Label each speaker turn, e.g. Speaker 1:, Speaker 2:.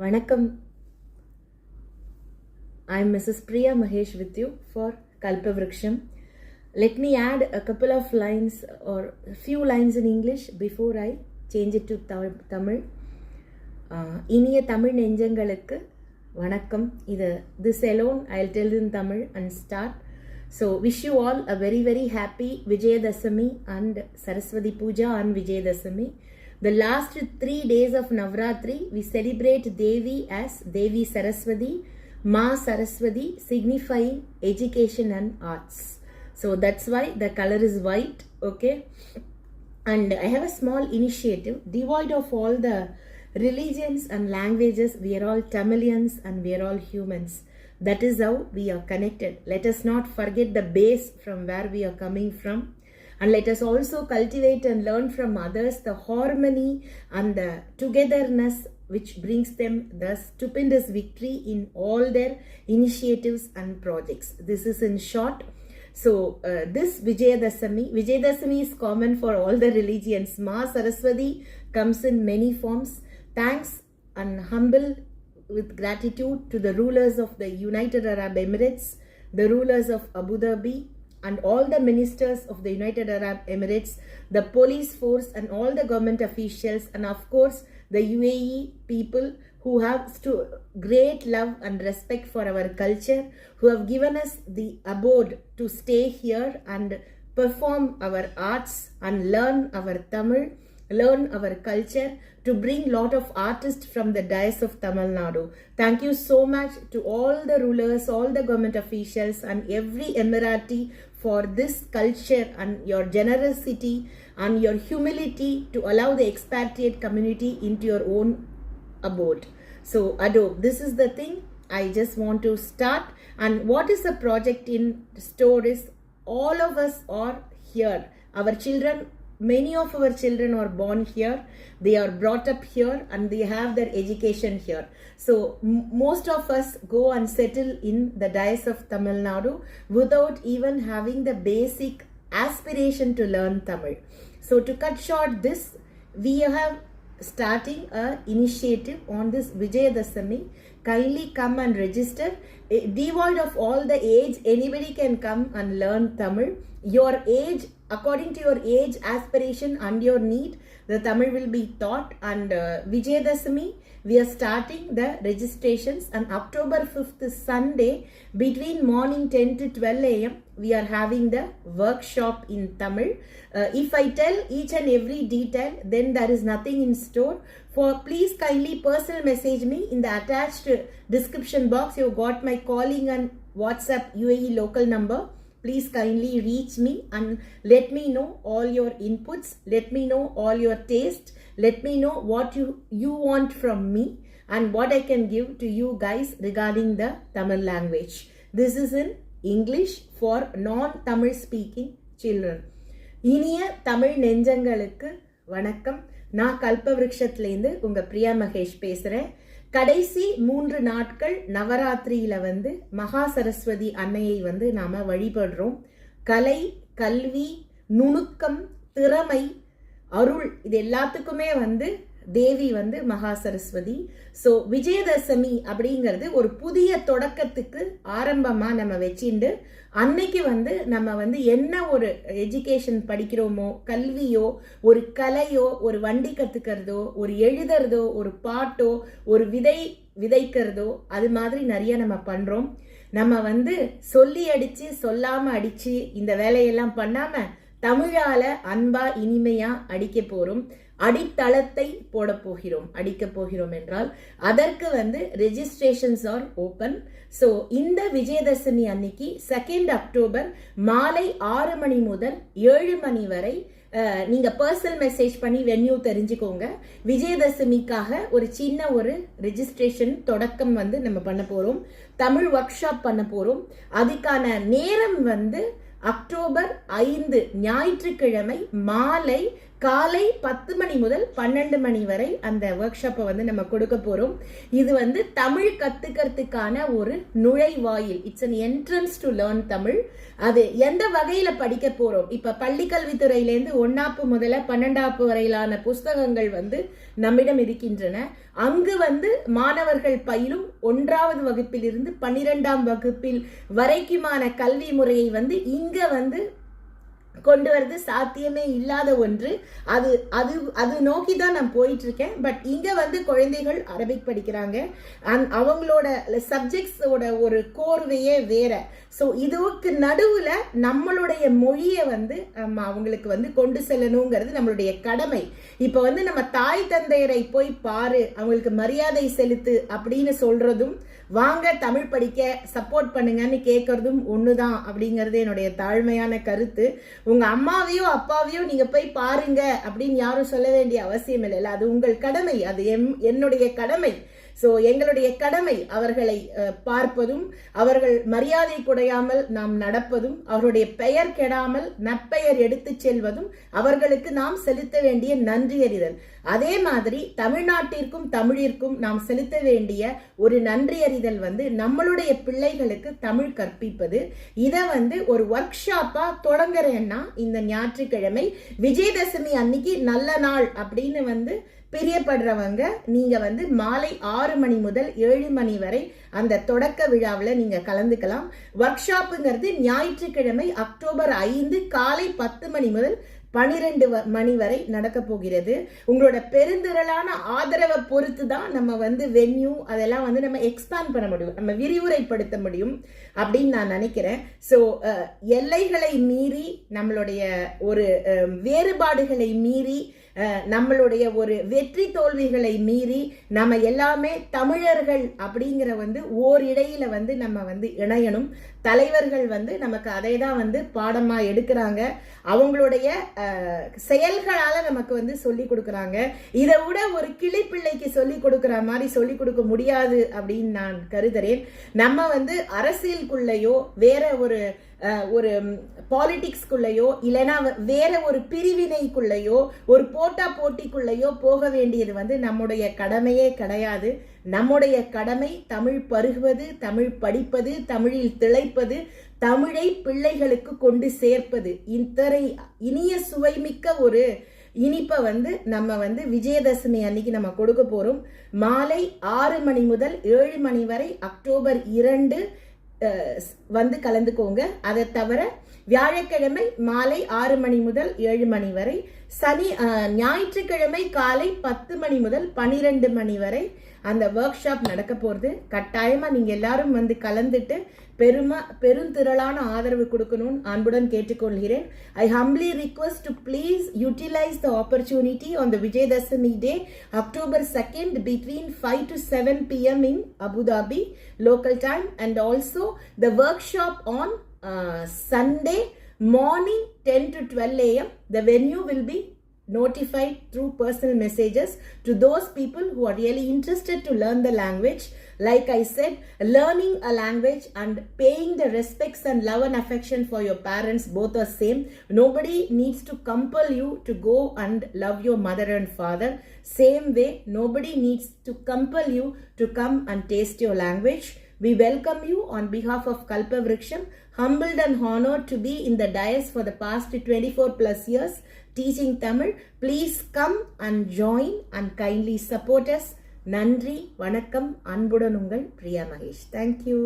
Speaker 1: வணக்கம் I'm Mrs. Priya Mahesh with you for Kalpavriksham. Let me add a couple of lines or a few lines in English before I change it to Tha- Tamil. Uh, இனிய தமிழ் நெஞ்சங்களுக்கு வணக்கம் இது this alone I tell in Tamil and start so wish you all a very very happy Vijayadashami and Saraswati Puja and Vijayadashami the last three days of Navratri, we celebrate Devi as Devi Saraswati, Ma Saraswati, signifying education and arts. So that's why the color is white, okay? And I have a small initiative devoid of all the religions and languages. We are all Tamilians and we are all humans. That is how we are connected. Let us not forget the base from where we are coming from. And let us also cultivate and learn from others the harmony and the togetherness which brings them the stupendous victory in all their initiatives and projects. This is in short. So, uh, this Vijayadasami, Vijayadasami is common for all the religions. Ma Saraswati comes in many forms. Thanks and humble with gratitude to the rulers of the United Arab Emirates, the rulers of Abu Dhabi, and all the ministers of the United Arab Emirates, the police force, and all the government officials, and of course, the UAE people who have great love and respect for our culture, who have given us the abode to stay here and perform our arts and learn our Tamil learn our culture to bring lot of artists from the dais of Tamil Nadu. Thank you so much to all the rulers, all the government officials and every Emirati for this culture and your generosity and your humility to allow the expatriate community into your own abode. So, Adobe, this is the thing I just want to start. And what is the project in store is all of us are here. Our children, many of our children are born here, they are brought up here, and they have their education here. So, most of us go and settle in the dice of Tamil Nadu without even having the basic aspiration to learn Tamil. So, to cut short this, we have starting a initiative on this Vijayadasami. Kindly come and register. Devoid of all the age, anybody can come and learn Tamil. Your age, according to your age, aspiration, and your need, the Tamil will be taught. And uh, Vijayadasami, we are starting the registrations. And October 5th, is Sunday, between morning 10 to 12 a.m., we are having the workshop in Tamil. Uh, if I tell each and every detail, then there is nothing in store. For please kindly personal message me in the attached description box. You got my calling and WhatsApp UAE local number. Please kindly reach me and let me know all your inputs. Let me know all your taste. Let me know what you you want from me and what I can give to you guys regarding the Tamil language. This is in English for non-Tamil speaking children. இனிய தமிழ் நெஞ்சங்களுக்கு வணக்கம் நான் கல்பவருஷத்துலேருந்து உங்க பிரியா மகேஷ் பேசுறேன் கடைசி மூன்று நாட்கள் நவராத்திரியில வந்து மகா சரஸ்வதி அன்னையை வந்து நாம வழிபடுறோம். கலை கல்வி நுணுக்கம் திறமை அருள் இது எல்லாத்துக்குமே வந்து தேவி வந்து மகா சரஸ்வதி. ஸோ விஜயதசமி அப்படிங்கிறது ஒரு புதிய தொடக்கத்துக்கு ஆரம்பமாக நம்ம வச்சுண்டு அன்னைக்கு வந்து நம்ம வந்து என்ன ஒரு எஜுகேஷன் படிக்கிறோமோ கல்வியோ ஒரு கலையோ ஒரு வண்டி கற்றுக்கிறதோ ஒரு எழுதுறதோ ஒரு பாட்டோ ஒரு விதை விதைக்கிறதோ அது மாதிரி நிறைய நம்ம பண்ணுறோம் நம்ம வந்து சொல்லி அடித்து சொல்லாமல் அடித்து இந்த வேலையெல்லாம் பண்ணாமல் தமிழால் அன்பா இனிமையாக அடிக்க போகிறோம் அடித்தளத்தை போட போகிறோம் அடிக்க போகிறோம் என்றால் அதற்கு வந்து ரெஜிஸ்ட்ரேஷன்ஸ் ஆர் ஓபன் ஸோ இந்த விஜயதசமி அன்னைக்கு செகண்ட் அக்டோபர் மாலை ஆறு மணி முதல் ஏழு மணி வரை அஹ், நீங்க பர்சனல் மெசேஜ் பண்ணி வென்யூ தெரிஞ்சுக்கோங்க. விஜயதசமிக்காக ஒரு சின்ன ஒரு ரெஜிஸ்ட்ரேஷன் தொடக்கம் வந்து நம்ம பண்ண போறோம். தமிழ் ஒர்க் ஷாப் பண்ண போறோம். அதுக்கான நேரம் வந்து அக்டோபர் ஐந்து ஞாயிற்றுக்கிழமை மாலை காலை பத்து மணி முதல் பன்னெண்டு மணி வரை அந்த ஒர்க் ஷாப்பை வந்து நம்ம கொடுக்க போகிறோம் இது வந்து தமிழ் கற்றுக்கிறதுக்கான ஒரு நுழைவாயில். It's an entrance to learn Tamil. அது எந்த வகையில் படிக்க போகிறோம் இப்போ பள்ளி கல்வித்துறையிலேருந்து ஒன்னாப்பு முதல்ல பன்னெண்டாப்பு வரையிலான புஸ்தகங்கள் வந்து நம்மிடம் இருக்கின்றன. அங்கு வந்து மாணவர்கள் பயிலும் ஒன்றாவது வகுப்பிலிருந்து பன்னிரெண்டாம் வகுப்பில் வரைக்குமான கல்வி முறையை வந்து இங்கே வந்து கொண்டு வரது சாத்தியமே இல்லாத ஒன்று. அது அது அது நோக்கி தான் நான் போயிட்டு இருக்கேன் பட் இங்க வந்து குழந்தைகள் அரபிக் படிக்கிறாங்க. அந் அவங்களோட சப்ஜெக்ட்ஸோட ஒரு கோர்வையே வேற. ஸோ இதுக்கு நடுவுல நம்மளுடைய மொழியை வந்து நம்ம அவங்களுக்கு வந்து கொண்டு செல்லணுங்கிறது நம்மளுடைய கடமை. இப்போ வந்து நம்ம தாய் தந்தையரை போய் பாரு அவங்களுக்கு மரியாதை செலுத்து அப்படின்னு சொல்றதும் வாங்க தமிழ் படிக்க சப்போர்ட் பண்ணுங்கன்னு கேட்கறதும் தான் அப்படிங்கிறது என்னுடைய தாழ்மையான கருத்து. உங்கள் அம்மாவையோ அப்பாவையோ நீங்கள் போய் பாருங்க அப்படின்னு யாரும் சொல்ல வேண்டிய அவசியம் இல்லை. அது உங்கள் கடமை. அது எம் என்னுடைய கடமை. ஸோ எங்களுடைய கடமை அவர்களை பார்ப்பதும் அவர்கள் மரியாதை குறையாமல் நாம் நடப்பதும் அவருடைய பெயர் கெடாமல் நற்பெயர் எடுத்துச் செல்வதும் அவர்களுக்கு நாம் செலுத்த வேண்டிய நன்றி அறிதல். அதே மாதிரி தமிழ்நாட்டிற்கும் தமிழிற்கும் நாம் செலுத்த வேண்டிய ஒரு நன்றி அறிதல் வந்து நம்மளுடைய பிள்ளைகளுக்கு தமிழ் கற்பிப்பது. இதை வந்து ஒரு ஒர்க் ஷாப்பா தொடங்குறேன்னா இந்த ஞாயிற்றுக்கிழமை விஜயதசமி அன்னைக்கு நல்ல நாள் அப்படின்னு வந்து பிரியப்படுறவங்க நீங்கள் வந்து மாலை ஆறு மணி முதல் ஏழு மணி வரை அந்த தொடக்க விழாவில் நீங்கள் கலந்துக்கலாம். ஒர்க் ஷாப்புங்கிறது ஞாயிற்றுக்கிழமை அக்டோபர் ஐந்து காலை பத்து மணி முதல் பனிரெண்டு மணி வரை நடக்க போகிறது. உங்களோட பெருந்திரளான ஆதரவை பொறுத்து தான் நம்ம வந்து வென்யூ அதெல்லாம் வந்து நம்ம எக்ஸ்பேண்ட் பண்ண முடியும். நம்ம விரிவுரைப்படுத்த முடியும் அப்படின்னு நான் நினைக்கிறேன். ஸோ எல்லைகளை மீறி நம்மளுடைய ஒரு வேறுபாடுகளை மீறி நம்மளுடைய ஒரு வெற்றி தோல்விகளை மீறி நம்ம எல்லாமே தமிழர்கள் அப்படிங்கிற வந்து ஓரிடையில வந்து நம்ம வந்து இணையணும். தலைவர்கள் வந்து நமக்கு அதை தான் வந்து பாடமாக எடுக்கிறாங்க. அவங்களுடைய செயல்களால் நமக்கு வந்து சொல்லி கொடுக்குறாங்க. இதை விட ஒரு கிளிப்பிள்ளைக்கு சொல்லி கொடுக்குற மாதிரி சொல்லி கொடுக்க முடியாது அப்படின்னு நான் கருதுறேன். நம்ம வந்து அரசியலுக்குள்ளேயோ வேற ஒரு ஒரு பாலிட்டிக்ஸ்குள்ளேயோ இல்லைன்னா வேற ஒரு பிரிவினைக்குள்ளேயோ ஒரு போட்டா போட்டிக்குள்ளேயோ போக வேண்டியது வந்து நம்முடைய கடமையே கிடையாது. நம்முடைய கடமை தமிழ் பருகுவது தமிழ் படிப்பது தமிழில் திளைப்பது தமிழை பிள்ளைகளுக்கு கொண்டு சேர்ப்பது. இத்தனை இனிய சுவைமிக்க ஒரு இனிப்பை வந்து நம்ம வந்து விஜயதசமி அன்னைக்கு நம்ம கொடுக்க போகிறோம் மாலை ஆறு மணி முதல் ஏழு மணி வரை அக்டோபர் இரண்டு வந்து கலந்துக்கோங்க. அதை தவிர வியாழக்கிழமை மாலை ஆறு மணி முதல் ஏழு மணி வரை சனி ஞாயிற்றுக்கிழமை காலை பத்து மணி முதல் பனிரெண்டு மணி வரை அந்த ஒர்க் ஷாப் நடக்க போகிறது கட்டாயமாக நீங்கள் எல்லாரும் வந்து கலந்துட்டு பெருமா பெருந்திரளான ஆதரவு கொடுக்கணும்னு அன்புடன் கேட்டுக்கொள்கிறேன். I humbly request to please utilise the opportunity on the Vijayadashami day October second between five to seven PM in Abu Dhabi local time and also the workshop on Sunday morning ten to twelve AM the venue will be notified through personal messages to those people who are really interested to learn the language. Like I said, learning a language and paying the respects and love and affection for your parents both are same. Nobody needs to compel you to go and love your mother and father. Same way, nobody needs to compel you to come and taste your language. We welcome you on behalf of Kalpa Vriksham, humbled and honored to be in the dais for the past 24 plus years teaching Tamil please come and join and kindly support us நன்றி வணக்கம் அன்புடன் உங்கள் Priya Mahesh thank you